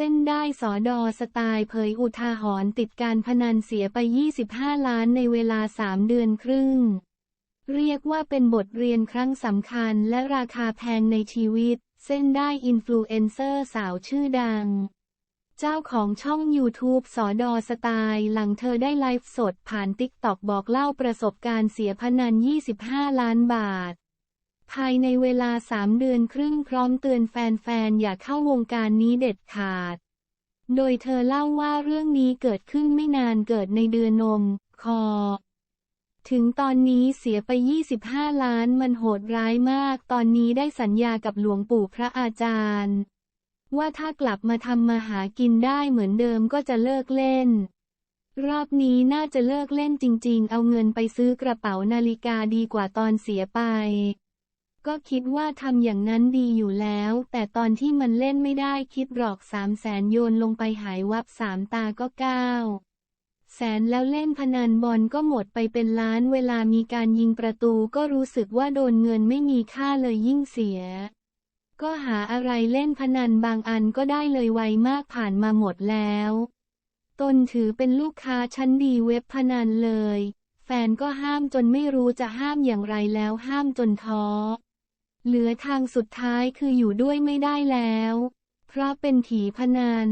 เส้นได้สอดอสไตล์เผยอุทาหรณ์ติดการพนันเสียไป 25 ล้านในเวลา 3 เดือนครึ่ง เรียกว่าเป็นบทเรียนครั้งสำคัญและราคาแพงในชีวิต เส้นได้อินฟลูเอนเซอร์สาวชื่อดัง เจ้าของช่อง YouTube สอดอสไตล์หลังเธอได้ไลฟ์สดผ่านติ๊กตอกบอกเล่าประสบการณ์เสียพนัน 25 ล้านบาท ภายในเวลา3เดือนครึ่งพร้อมเตือนแฟนๆ อย่าเข้าวงการนี้เด็ดขาด โดยเธอเล่าว่าเรื่องนี้เกิดขึ้นไม่นานเกิดในเดือนนม คอ ถึงตอนนี้เสียไป 25 ล้านมันโหดร้ายมาก ตอนนี้ได้สัญญากับหลวงปู่พระอาจารย์ ว่าถ้ากลับมาทำมาหากินได้เหมือนเดิมก็จะเลิกเล่นรอบนี้น่าจะเลิกเล่นจริงๆ เอาเงินไปซื้อกระเป๋านาฬิกาดีกว่าตอนเสียไป ก็คิดว่าทำอย่างนั้นดีอยู่แล้ว แต่ตอนที่มันเล่นไม่ได้คิดหรอกสามแสนโยนลงไปหายวับสามตาก็เก้าแสนแล้วเล่นพนันบอลก็หมดไปเป็นล้านเวลามีการยิงประตูก็รู้สึกว่าโดนเงินไม่มีค่าเลยยิ่งเสีย ก็หาอะไรเล่นพนันบางอันก็ได้เลยไวมากผ่านมาหมดแล้ว ตนถือเป็นลูกค้าชั้นดีเว็บพนันเลย แฟนก็ห้ามจนไม่รู้จะห้ามอย่างไรแล้วห้ามจนท้อ เหลือทางสุดท้ายคืออยู่ด้วยไม่ได้แล้วเพราะเป็นถีพนัน